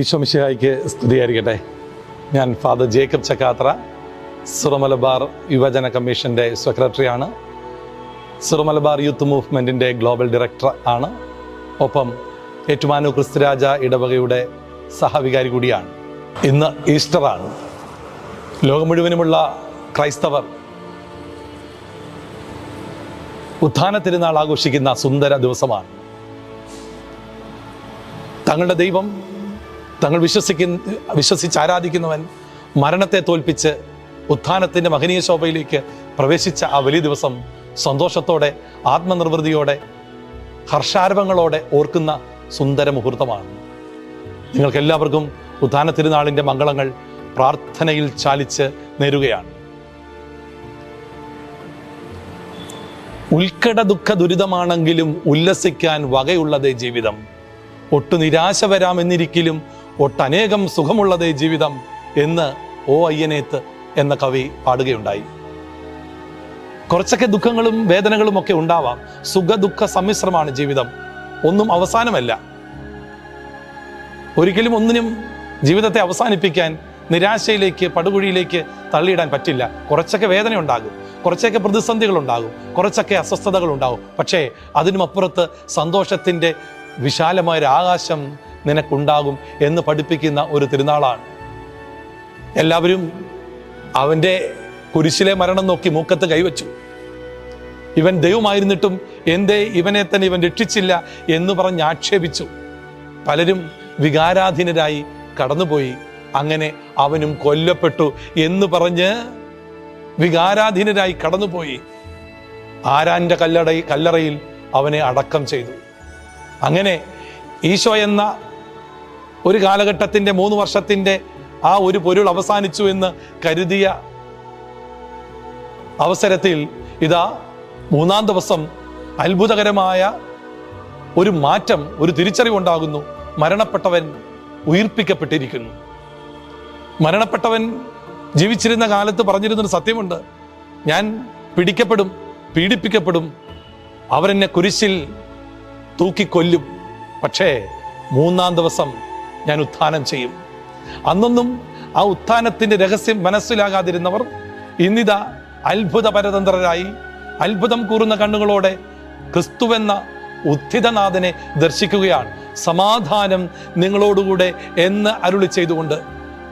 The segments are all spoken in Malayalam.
ഈശോമിശിഹായിക്ക് സ്തുതിയായിരിക്കട്ടെ. ഞാൻ ഫാദർ ജേക്കബ് ചക്കാത്ര സുറമലബാർ യുവജന കമ്മീഷന്റെ സെക്രട്ടറിയാണ്. സുറമലബാർ യൂത്ത് മൂവ്മെന്റിന്റെ ഗ്ലോബൽ ഡയറക്ടർ ആണ്. ഒപ്പം ഏറ്റുമാനു ക്രിസ്തുരാജ ഇടവകയുടെ സഹവികാരി കൂടിയാണ്. ഇന്ന് ഈസ്റ്ററാണ് ലോകം മുഴുവനുമുള്ള ക്രൈസ്തവർ ഉത്ഥാന തിരുനാൾ ആഘോഷിക്കുന്ന സുന്ദര ദിവസമാണ്. തങ്ങളുടെ ദൈവം തങ്ങൾ വിശ്വസിക്കുന്ന വിശ്വസിച്ച് ആരാധിക്കുന്നവൻ മരണത്തെ തോൽപ്പിച്ച് ഉത്ഥാനത്തിന്റെ മഹനീയ ശോഭയിലേക്ക് പ്രവേശിച്ച ആ വലിയ ദിവസം സന്തോഷത്തോടെ ആത്മനിർവൃതിയോടെ ഹർഷാരവങ്ങളോടെ ഓർക്കുന്ന സുന്ദര മുഹൂർത്തമാണ്. നിങ്ങൾക്ക് എല്ലാവർക്കും ഉത്ഥാന തിരുനാളിന്റെ മംഗളങ്ങൾ പ്രാർത്ഥനയിൽ ചാലിച്ച് നേരുകയാണ്. ഉൽക്കട ദുഃഖ ദുരിതമാണെങ്കിലും ഉല്ലസിക്കാൻ വകയുള്ളതേ ജീവിതം. ഒട്ടു നിരാശ വരാമെന്നിരിക്കലും ഒട്ടനേകം സുഖമുള്ളതേ ജീവിതം എന്ന് ഓ അയ്യനേത്ത് എന്ന കവി പാടുകയുണ്ടായി. കുറച്ചൊക്കെ ദുഃഖങ്ങളും വേദനകളും ഒക്കെ ഉണ്ടാവാം. സുഖ ദുഃഖ സമ്മിശ്രമാണ് ജീവിതം. ഒന്നും അവസാനമല്ല. ഒരിക്കലും ഒന്നിനും ജീവിതത്തെ അവസാനിപ്പിക്കാൻ നിരാശയിലേക്ക് പടുകുഴിയിലേക്ക് തള്ളിയിടാൻ പറ്റില്ല. കുറച്ചൊക്കെ വേദന ഉണ്ടാകും. കുറച്ചൊക്കെ പ്രതിസന്ധികൾ ഉണ്ടാകും. കുറച്ചൊക്കെ അസ്വസ്ഥതകൾ ഉണ്ടാകും. പക്ഷേ അതിനുമപ്പുറത്ത് സന്തോഷത്തിന്റെ വിശാലമായൊരു ആകാശം നിനക്കുണ്ടാകും എന്ന് പഠിപ്പിക്കുന്ന ഒരു തിരുനാളാണ്. എല്ലാവരും അവന്റെ കുരിശിലെ മരണം നോക്കി മൂക്കത്ത് കൈവച്ചു. ഇവൻ ദൈവമായിരുന്നിട്ടും എന്തേ ഇവനെ തന്നെ ഇവൻ രക്ഷിച്ചില്ല എന്ന് പറഞ്ഞ് ആക്ഷേപിച്ചു. പലരും വികാരാധീനരായി കടന്നുപോയി. അങ്ങനെ അവനും കൊല്ലപ്പെട്ടു എന്ന് പറഞ്ഞ് വികാരാധീനരായി കടന്നുപോയി. ആരാന്റെ കല്ലട കല്ലറയിൽ അവനെ അടക്കം ചെയ്തു. അങ്ങനെ ഈശോ എന്ന ഒരു കാലഘട്ടത്തിന്റെ മൂന്ന് വർഷത്തിന്റെ ആ ഒരു പൊരുൾ അവസാനിച്ചു എന്ന് കരുതിയ അവസരത്തിൽ ഇതാ മൂന്നാം ദിവസം അത്ഭുതകരമായ ഒരു മാറ്റം ഒരു തിരിച്ചറിവുണ്ടാകുന്നു. മരണപ്പെട്ടവൻ ഉയർപ്പിക്കപ്പെട്ടിരിക്കുന്നു. മരണപ്പെട്ടവൻ ജീവിച്ചിരുന്ന കാലത്ത് പറഞ്ഞിരുന്നൊരു സത്യമുണ്ട്. ഞാൻ പിടിക്കപ്പെടും പീഡിപ്പിക്കപ്പെടും അവരെന്നെ കുരിശിൽ തൂക്കിക്കൊല്ലും. പക്ഷേ മൂന്നാം ദിവസം ഞാൻ ഉത്ഥാനം ചെയ്യും. അന്നൊന്നും ആ ഉത്ഥാനത്തിന്റെ രഹസ്യം മനസ്സിലാകാതിരുന്നവർ ഇന്നിതാ അത്ഭുത പരതന്ത്രരായി അത്ഭുതം കൂറുന്ന കണ്ണുകളോടെ ക്രിസ്തുവെന്ന ഉത്ഥിതനാഥനെ ദർശിക്കുകയാണ്. സമാധാനം നിങ്ങളോടുകൂടെ എന്ന് അരുളി ചെയ്തുകൊണ്ട്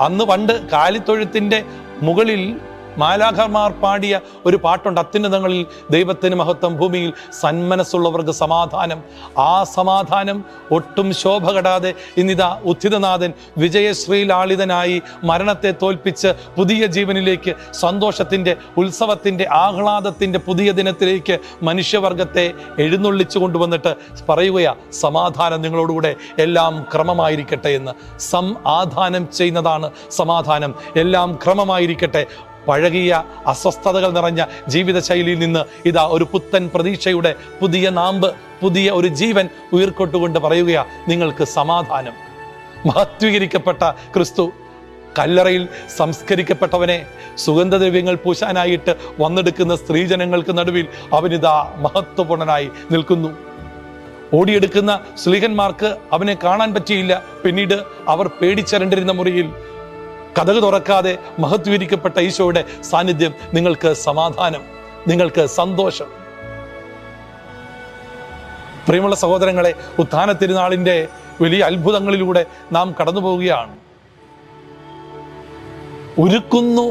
അന്ന് പണ്ട് കാലിത്തൊഴുത്തിന്റെ മുകളിൽ മാലാഖമാർ പാടിയ ഒരു പാട്ടുണ്ട് അത്യുന്നതങ്ങളിൽ ദൈവത്തിന് മഹത്വം ഭൂമിയിൽ സന്മനസ്സുള്ളവർക്ക് സമാധാനം. ആ സമാധാനം ഒട്ടും ശോഭ കടാതെ ഇന്നിതാ ഉത്ഥിതനാഥൻ വിജയശ്രീലാളിതനായി മരണത്തെ തോൽപ്പിച്ച് പുതിയ ജീവനിലേക്ക് സന്തോഷത്തിന്റെ ഉത്സവത്തിന്റെ ആഹ്ലാദത്തിന്റെ പുതിയ ദിനത്തിലേക്ക് മനുഷ്യവർഗത്തെ എഴുന്നള്ളിച്ചു കൊണ്ടുവന്നിട്ട് പറയുകയാ സമാധാനം നിങ്ങളോടുകൂടെ എല്ലാം ക്രമമായിരിക്കട്ടെ എന്ന്. സം ആധാനം ചെയ്യുന്നതാണ് സമാധാനം. എല്ലാം ക്രമമായിരിക്കട്ടെ. പഴകിയ അസ്വസ്ഥതകൾ നിറഞ്ഞ ജീവിതശൈലിയിൽ നിന്ന് ഇതാ ഒരു പുത്തൻ പ്രതീക്ഷയുടെ പുതിയ നാമ്പ് പുതിയ ഒരു ജീവൻ ഉയർക്കൊട്ടുകൊണ്ട് പറയുകയാ നിങ്ങൾക്ക് സമാധാനം. മഹത്വീകരിക്കപ്പെട്ട ക്രിസ്തു കല്ലറയിൽ സംസ്കരിക്കപ്പെട്ടവനെ സുഗന്ധദ്രവ്യങ്ങൾ പൂശാനായിട്ട് വന്നെടുക്കുന്ന സ്ത്രീജനങ്ങൾക്ക് നടുവിൽ അവനിതാ മഹത്വപൂർണനായി നിൽക്കുന്നു. ഓടിയെടുക്കുന്ന സ്ലീഹന്മാർക്ക് അവനെ കാണാൻ പറ്റിയില്ല. പിന്നീട് അവർ പേടിച്ചരണ്ടിരുന്ന മുറിയിൽ കഥക് തുറക്കാതെ മഹത്വീകരിക്കപ്പെട്ട ഈശോയുടെ സാന്നിധ്യം നിങ്ങൾക്ക് സമാധാനം നിങ്ങൾക്ക് സന്തോഷം. പ്രിയമുള്ള സഹോദരങ്ങളെ ഉത്ഥാന തിരുനാളിന്റെ വലിയ അത്ഭുതങ്ങളിലൂടെ നാം കടന്നു പോവുകയാണ് ഉരുക്കുന്നു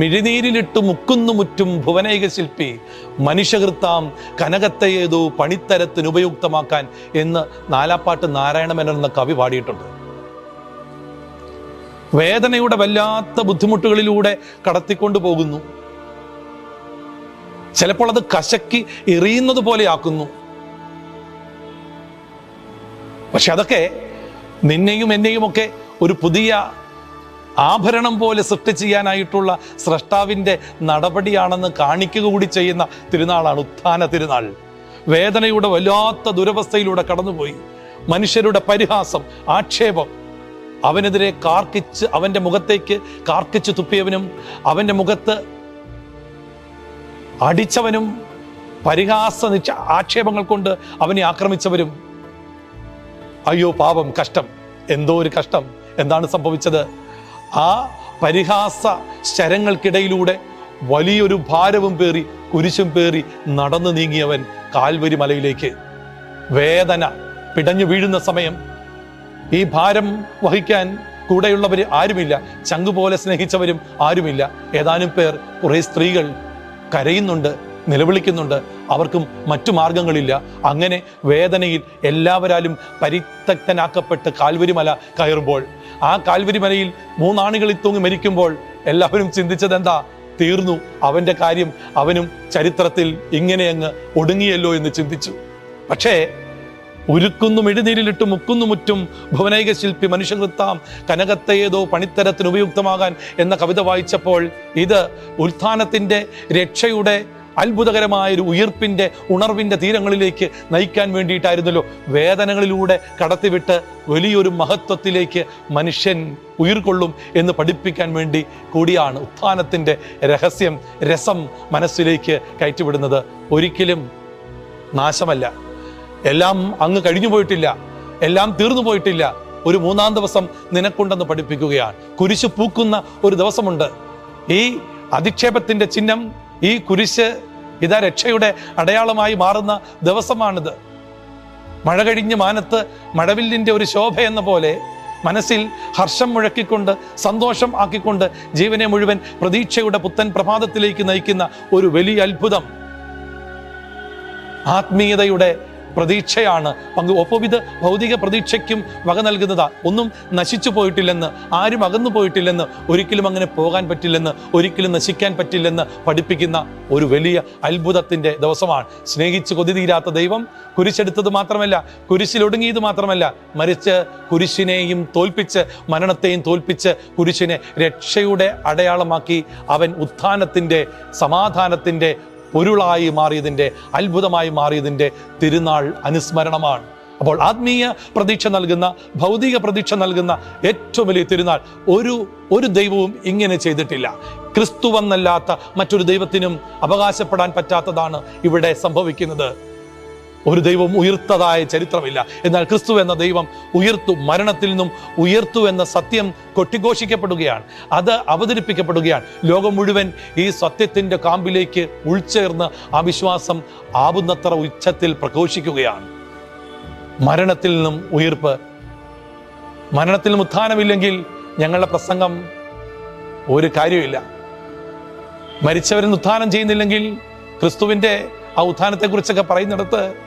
മിഴിനീരിലിട്ട് മുക്കുന്നു മുറ്റും ഭുവനൈക ശില്പി മനുഷ്യകൃത്താം കനകത്തെ ഏതോ പണിത്തരത്തിന് ഉപയുക്തമാക്കാൻ എന്ന് നാലാപ്പാട്ട് നാരായണമേനൻ എന്ന കവി പാടിയിട്ടുണ്ട്. വേദനയുടെ വല്ലാത്ത ബുദ്ധിമുട്ടുകളിലൂടെ കടത്തിക്കൊണ്ടു പോകുന്നു. ചിലപ്പോൾ അത് കശക്കി എറിയുന്നത് പോലെയാക്കുന്നു പക്ഷെ അതൊക്കെ നിന്നെയും എന്നെയും ഒക്കെ ഒരു പുതിയ ആഭരണം പോലെ സൃഷ്ടി ചെയ്യാനായിട്ടുള്ള സ്രഷ്ടാവിന്റെ നടപടിയാണെന്ന് കാണിക്കുക കൂടി ചെയ്യുന്ന തിരുനാളാണ് ഉത്ഥാന തിരുനാൾ. വേദനയുടെ വല്ലാത്ത ദുരവസ്ഥയിലൂടെ കടന്നുപോയി. മനുഷ്യരുടെ പരിഹാസം ആക്ഷേപം അവനെതിരെ കാർക്കിച്ച് അവന്റെ മുഖത്തേക്ക് കാർക്കിച്ച് തുപ്പിയവനും അവന്റെ മുഖത്ത് അടിച്ചവനും പരിഹാസ നിക്ഷ ആക്ഷേപങ്ങൾ കൊണ്ട് അവനെ ആക്രമിച്ചവരും. അയ്യോ പാപം കഷ്ടം. എന്തോ ഒരു കഷ്ടം. എന്താണ് സംഭവിച്ചത്? ആ പരിഹാസ ശരങ്ങൾക്കിടയിലൂടെ വലിയൊരു ഭാരവും പേറി കുരിശും പേറി നടന്നു നീങ്ങിയവൻ കാൽവരി മലയിലേക്ക്. വേദന പിടഞ്ഞു വീഴുന്ന സമയം ഈ ഭാരം വഹിക്കാൻ കൂടെയുള്ളവർ ആരുമില്ല. ചങ്കുപോലെ സ്നേഹിച്ചവരും ആരുമില്ല. ഏതാനും പേർ കുറേ സ്ത്രീകൾ കരയുന്നുണ്ട് നിലവിളിക്കുന്നുണ്ട്. അവർക്കും മറ്റു മാർഗങ്ങളില്ല. അങ്ങനെ വേദനയിൽ എല്ലാവരാലും പരിത്തക്തനാക്കപ്പെട്ട് കാൽവരിമല കയറുമ്പോൾ ആ കാൽവരിമലയിൽ മൂന്നാണികളിൽ തൂങ്ങി മരിക്കുമ്പോൾ എല്ലാവരും ചിന്തിച്ചത് എന്താ തീർന്നു. അവന്റെ കാര്യം അവനും ചരിത്രത്തിൽ ഇങ്ങനെ അങ്ങ് ഒടുങ്ങിയല്ലോ എന്ന് ചിന്തിച്ചു. പക്ഷേ ഉരുക്കുന്നു എഴുന്നീരിലിട്ട് മുക്കുന്നു മുറ്റും ഭുവനൈക ശില്പി മനുഷ്യകൃത്താം കനകത്തയേതോ പണിത്തരത്തിന് ഉപയുക്തമാകാൻ എന്ന കവിത വായിച്ചപ്പോൾ ഇത് ഉത്ഥാനത്തിന്റെ രക്ഷയുടെ അത്ഭുതകരമായ ഒരു ഉയർപ്പിന്റെ ഉണർവിന്റെ തീരങ്ങളിലേക്ക് നയിക്കാൻ വേണ്ടിയിട്ടായിരുന്നല്ലോ വേദനകളിലൂടെ കടത്തിവിട്ട് വലിയൊരു മഹത്വത്തിലേക്ക് മനുഷ്യൻ ഉയർക്കൊള്ളും എന്ന് പഠിപ്പിക്കാൻ വേണ്ടി കൂടിയാണ് ഉത്ഥാനത്തിന്റെ രഹസ്യം രസം മനസ്സിലേക്ക് കയറ്റിവിടുന്നത്. ഒരിക്കലും നാശമല്ല. എല്ലാം അങ്ങ് കഴിഞ്ഞു പോയിട്ടില്ല. എല്ലാം തീർന്നു പോയിട്ടില്ല. ഒരു മൂന്നാം ദിവസം നിനക്കുണ്ടെന്ന് പഠിപ്പിക്കുകയാണ്. കുരിശ് പൂക്കുന്ന ഒരു ദിവസമുണ്ട്. ഈ അധിക്ഷേപത്തിന്റെ ചിഹ്നം ഈ കുരിശ് ഇതാ രക്ഷയുടെ അടയാളമായി മാറുന്ന ദിവസമാണിത്. മഴ കഴിഞ്ഞ് മാനത്ത് മഴവില്ലിന്റെ ഒരു ശോഭ എന്ന പോലെ മനസ്സിൽ ഹർഷം മുഴക്കിക്കൊണ്ട് സന്തോഷം ആക്കിക്കൊണ്ട് ജീവനെ മുഴുവൻ പ്രതീക്ഷയുടെ പുത്തൻ പ്രഭാതത്തിലേക്ക് നയിക്കുന്ന ഒരു വലിയ അത്ഭുതം. ആത്മീയതയുടെ പ്രതീക്ഷയാണ്. പങ്ക് ഒപ്പവിധ ഭൗതിക പ്രതീക്ഷയ്ക്കും വക നൽകുന്നതാ. ഒന്നും നശിച്ചു പോയിട്ടില്ലെന്ന് ആരും അകന്നു പോയിട്ടില്ലെന്ന് ഒരിക്കലും അങ്ങനെ പോകാൻ പറ്റില്ലെന്ന് ഒരിക്കലും നശിക്കാൻ പറ്റില്ലെന്ന് പഠിപ്പിക്കുന്ന ഒരു വലിയ അത്ഭുതത്തിന്റെ ദിവസമാണ്. സ്നേഹിച്ച് കൊതി തീരാത്ത ദൈവം കുരിശെടുത്തത് മാത്രമല്ല കുരിശിലൊടുങ്ങിയത് മാത്രമല്ല മരിച്ച് കുരിശിനെയും തോൽപ്പിച്ച് മരണത്തെയും തോൽപ്പിച്ച് കുരിശിനെ രക്ഷയുടെ അടയാളമാക്കി അവൻ ഉത്ഥാനത്തിന്റെ സമാധാനത്തിന്റെ പൊരുളായി മാറിയതിന്റെ അത്ഭുതമായി മാറിയതിന്റെ തിരുനാൾ അനുസ്മരണമാണ്. അപ്പോൾ ആത്മീയ പ്രതീക്ഷ നൽകുന്ന ഭൗതിക പ്രതീക്ഷ നൽകുന്ന ഏറ്റവും വലിയ തിരുനാൾ ഒരു ഒരു ദൈവവും ഇങ്ങനെ ചെയ്തിട്ടില്ല. ക്രിസ്തുവെന്നല്ലാത്ത മറ്റൊരു ദൈവത്തിനും അവകാശപ്പെടാൻ പറ്റാത്തതാണ് ഇവിടെ സംഭവിക്കുന്നത്. ഒരു ദൈവം ഉയർത്തതായ ചരിത്രമില്ല. എന്നാൽ ക്രിസ്തു എന്ന ദൈവം ഉയർത്തു മരണത്തിൽ നിന്നും ഉയർത്തു എന്ന സത്യം കൊട്ടിഘോഷിക്കപ്പെടുകയാണ്. അത് അവതരിപ്പിക്കപ്പെടുകയാണ്. ലോകം മുഴുവൻ ഈ സത്യത്തിന്റെ കാമ്പിലേക്ക് ഉൾച്ചേർന്ന് ആ വിശ്വാസം ആവുന്നത്ര ഉച്ചത്തിൽ പ്രഘോഷിക്കുകയാണ്. മരണത്തിൽ നിന്നും ഉയർപ്പ്. മരണത്തിൽ ഉത്ഥാനമില്ലെങ്കിൽ ഞങ്ങളുടെ പ്രസംഗം ഒരു കാര്യമില്ല മരിച്ചവരിൽ നിന്ന് ഉത്ഥാനം ചെയ്യുന്നില്ലെങ്കിൽ ക്രിസ്തുവിന്റെ ആ ഉത്ഥാനത്തെക്കുറിച്ചൊക്കെ പറയുന്നിടത്ത്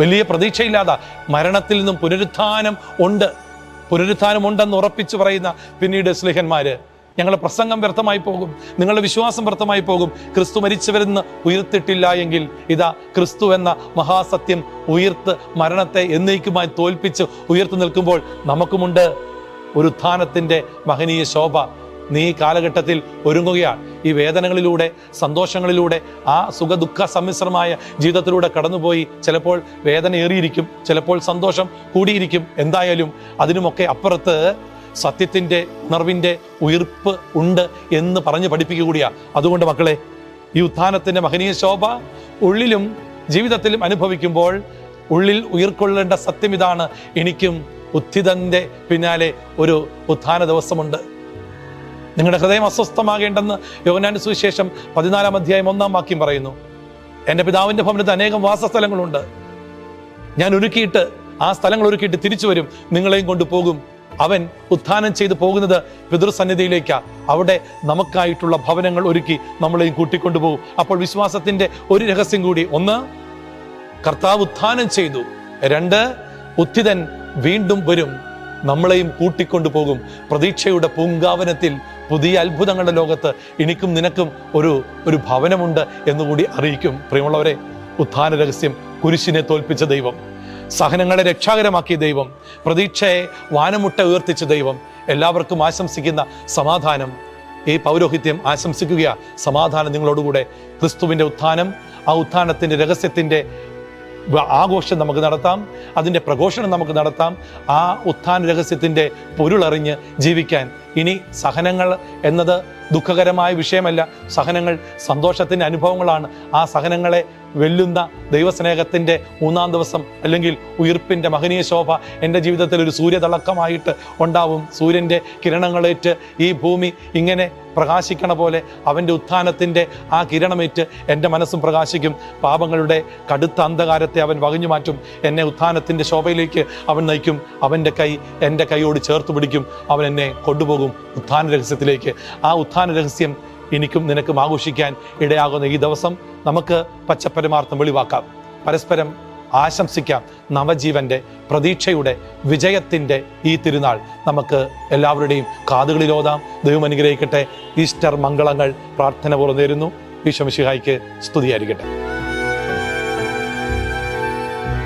വലിയ പ്രതീക്ഷയില്ലാതെ മരണത്തിൽ നിന്നും പുനരുത്ഥാനം ഉണ്ട്. പുനരുത്ഥാനം ഉണ്ടെന്ന് ഉറപ്പിച്ചു പറയുന്ന പിന്നീട് സ്ലിഹന്മാര് ഞങ്ങളുടെ പ്രസംഗം വ്യർത്ഥമായി പോകും നിങ്ങളുടെ വിശ്വാസം വ്യർത്ഥമായി പോകും. ക്രിസ്തു മരിച്ചവരെന്ന് ഉയർത്തിട്ടില്ല എങ്കിൽ ഇതാ ക്രിസ്തു എന്ന മഹാസത്യം ഉയർത്ത് മരണത്തെ എന്നേക്കുമായി തോൽപ്പിച്ച് ഉയർത്തു നിൽക്കുമ്പോൾ നമുക്കുമുണ്ട് ഒരു ഉത്ഥാനത്തിന്റെ മഹനീയ ശോഭ. നീ ഈ കാലഘട്ടത്തിൽ ഒരുങ്ങുകയാണ് ഈ വേദനകളിലൂടെ സന്തോഷങ്ങളിലൂടെ ആ സുഖദുഃഖ സമ്മിശ്രമായ ജീവിതത്തിലൂടെ കടന്നുപോയി ചിലപ്പോൾ വേദന ഏറിയിരിക്കും ചിലപ്പോൾ സന്തോഷം കൂടിയിരിക്കും. എന്തായാലും അതിനുമൊക്കെ അപ്പുറത്ത് സത്യത്തിന്റെ ഉണർവിന്റെ ഉയർപ്പ് ഉണ്ട് എന്ന് പറഞ്ഞ് പഠിപ്പിക്കുക കൂടിയാണ് അതുകൊണ്ട് മക്കളെ ഈ ഉത്ഥാനത്തിന്റെ മഹനീയ ശോഭ ഉള്ളിലും ജീവിതത്തിലും അനുഭവിക്കുമ്പോൾ ഉള്ളിൽ ഉയർക്കൊള്ളേണ്ട സത്യം ഇതാണ്. എനിക്കും ഉത്ഥിതന്റെ പിന്നാലെ ഒരു ഉത്ഥാന ദിവസമുണ്ട്. നിങ്ങളുടെ ഹൃദയം അസ്വസ്ഥമാകേണ്ടെന്ന് യോഗനാന്റെ സുവിശേഷം പതിനാലാം അധ്യായം ഒന്നാം വാക്യം പറയുന്നു. എന്റെ പിതാവിന്റെ ഭവനത്ത് അനേകം വാസസ്ഥലങ്ങളുണ്ട്. ഞാൻ ഒരുക്കിയിട്ട് ആ സ്ഥലങ്ങൾ ഒരുക്കിയിട്ട് തിരിച്ചു വരും. നിങ്ങളെയും കൊണ്ട് പോകും അവൻ ഉത്ഥാനം ചെയ്തു പോകുന്നത് പിതൃസന്നിധിയിലേക്കാ. അവിടെ നമുക്കായിട്ടുള്ള ഭവനങ്ങൾ ഒരുക്കി നമ്മളെയും കൂട്ടിക്കൊണ്ടുപോകും. അപ്പോൾ വിശ്വാസത്തിന്റെ ഒരു രഹസ്യം കൂടി. ഒന്ന് കർത്താവ് ഉത്ഥാനം ചെയ്തു. രണ്ട് ഉത്ഥിതൻ വീണ്ടും വരും. നമ്മളെയും കൂട്ടിക്കൊണ്ടുപോകും. പ്രതീക്ഷയുടെ പൂങ്കാവനത്തിൽ പുതിയ അത്ഭുതങ്ങളുടെ ലോകത്ത് എനിക്കും നിനക്കും ഒരു ഒരു ഭവനമുണ്ട് എന്നുകൂടി അറിയിക്കും. പ്രിയമുള്ളവരെ ഉത്ഥാന രഹസ്യം കുരിശിനെ തോൽപ്പിച്ച ദൈവം സഹനങ്ങളെ രക്ഷാകരമാക്കിയ ദൈവം പ്രതീക്ഷയെ വാനമുട്ട ഉയർത്തിച്ച ദൈവം എല്ലാവർക്കും ആശംസിക്കുന്ന സമാധാനം. ഈ പൗരോഹിത്യം ആശംസിക്കുക സമാധാനം നിങ്ങളോടുകൂടെ ക്രിസ്തുവിന്റെ ഉത്ഥാനം ആ ഉത്ഥാനത്തിന്റെ രഹസ്യത്തിന്റെ ആഘോഷം നമുക്ക് നടത്താം അതിന്റെ പ്രഘോഷണം നമുക്ക് നടത്താം ആ ഉത്ഥാന രഹസ്യത്തിന്റെ പൊരുളറിഞ്ഞ് ജീവിക്കാൻ. ഇനി സഹനങ്ങൾ എന്നത് ദുഃഖകരമായ വിഷയമല്ല. സഹനങ്ങൾ സന്തോഷത്തിന്റെ അനുഭവങ്ങളാണ്. ആ സഹനങ്ങളെ വെല്ലുന്ന ദൈവസ്നേഹത്തിന്റെ മൂന്നാം ദിവസം അല്ലെങ്കിൽ ഉയർപ്പിന്റെ മഹനീയ ശോഭ എന്റെ ജീവിതത്തിൽ ഒരു സൂര്യതിളക്കമായിട്ട് ഉണ്ടാവും. സൂര്യന്റെ കിരണങ്ങളേറ്റ് ഈ ഭൂമി ഇങ്ങനെ പ്രകാശിക്കണ പോലെ അവന്റെ ഉത്ഥാനത്തിന്റെ ആ കിരണമേറ്റ് എന്റെ മനസ്സും പ്രകാശിക്കും. പാപങ്ങളുടെ കടുത്ത അന്ധകാരത്തെ അവൻ വകഞ്ഞു മാറ്റും. എന്നെ ഉത്ഥാനത്തിന്റെ ശോഭയിലേക്ക് അവൻ നയിക്കും. അവന്റെ കൈ എന്റെ കൈയോട് ചേർത്ത് പിടിക്കും. അവൻ എന്നെ കൊണ്ടുപോകും ഉത്ഥാന രഹസ്യത്തിലേക്ക്. ആ ഉത്ഥാന രഹസ്യം എനിക്കും നിനക്കും ആഘോഷിക്കാൻ ഇടയാകുന്ന ഈ ദിവസം നമുക്ക് പച്ചപ്പരമാർത്ഥം വെളിവാക്കാം. പരസ്പരം ആശംസിക്കാം നവജീവന്റെ പ്രതീക്ഷയുടെ വിജയത്തിന്റെ ഈ തിരുനാൾ. നമുക്ക് എല്ലാവരുടെയും കാതുകളിലോതാം ദൈവം അനുഗ്രഹിക്കട്ടെ. ഈസ്റ്റർ മംഗളങ്ങൾ പ്രാർത്ഥന പുറന്നേരുന്നു നേരുന്നു ഈശ്വമിശിഹായിക്ക് സ്തുതിയായിരിക്കട്ടെ.